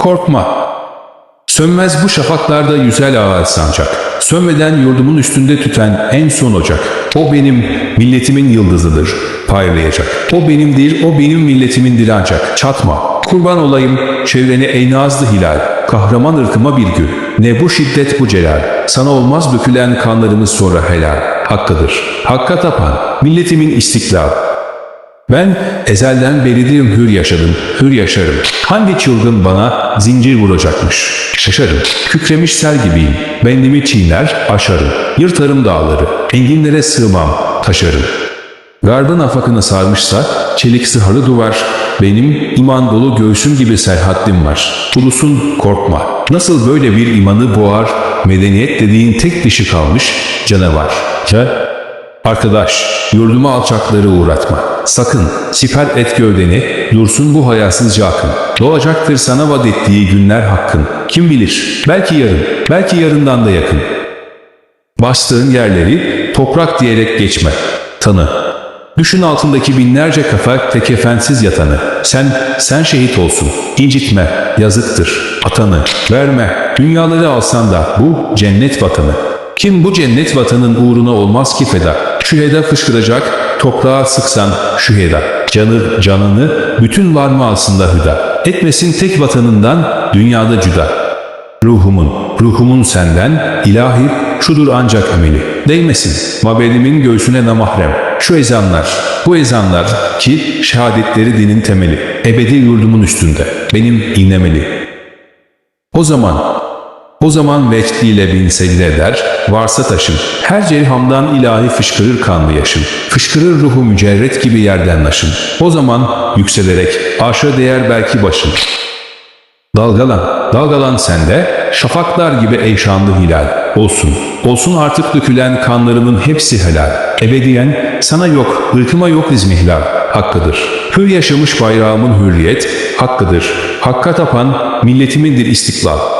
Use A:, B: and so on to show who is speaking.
A: Korkma. Sönmez bu şafaklarda yüzel ağaç sancak. Sönmeden yurdumun üstünde tüten en son ocak. O benim milletimin yıldızıdır, parlayacak. O benimdir, o benim milletimindir ancak. Çatma. Kurban olayım çevreni ey nazlı hilal. Kahraman ırkıma bir gül. Ne bu şiddet bu celal. Sana olmaz dökülen kanlarımız sonra helal. Hakkıdır. Hakka tapan. Milletimin istiklal. Ben ezelden beridir hür yaşadım, hür yaşarım. Hangi çılgın bana zincir vuracakmış? Şaşarım, kükremiş sel gibiyim. Bendimi çiğner, aşarım. Yırtarım dağları, enginlere sığmam, taşarım. Garbın afakını sarmışsa, çelik sıharı duvar. Benim iman dolu göğsüm gibi serhatlim var. Ulusun korkma. Nasıl böyle bir imanı boğar, medeniyet dediğin tek dişi kalmış canavar. Ya Arkadaş, yurduma alçakları uğratma. Sakın, siper et gövdeni, dursun bu hayasızca akın. Doğacaktır sana vaat ettiği günler hakkın. Kim bilir, belki yarın, belki yarından da yakın. Bastığın yerleri toprak diyerek geçme. Tanı. Düşün altındaki binlerce kafa tekefensiz yatanı. Sen, sen şehit olsun. İncitme, yazıktır. Atanı, verme. Dünyaları alsan da bu cennet vatanı. Kim bu cennet vatanın uğruna olmaz ki feda. Şu heda fışkıracak, toprağa sıksan şu heda. Canı, canını, bütün var mı alsın da hüda. Etmesin tek vatanından, dünyada cüda. Ruhumun, ruhumun senden, ilahi şudur ancak emeli. Değmesin, mabedimin göğsüne namahrem. Şu ezanlar, bu ezanlar ki şehadetleri dinin temeli. Ebedi yurdumun üstünde, benim inemeli. O zaman, o zaman vecdiyle bin secde eder, varsa taşın. Her cerhamdan ilahi fışkırır kanlı yaşın. Fışkırır ruhu mücerret gibi yerden naşın. O zaman yükselerek aşağı değer belki başın. Dalgalan, dalgalan sende, şafaklar gibi ey şanlı hilal. Olsun, olsun artık dökülen kanlarının hepsi helal. Ebediyen sana yok, ırkıma yok izmihlal. Hakkıdır. Hür yaşamış bayrağımın hürriyet, hakkıdır. Hakka tapan milletimindir istiklal.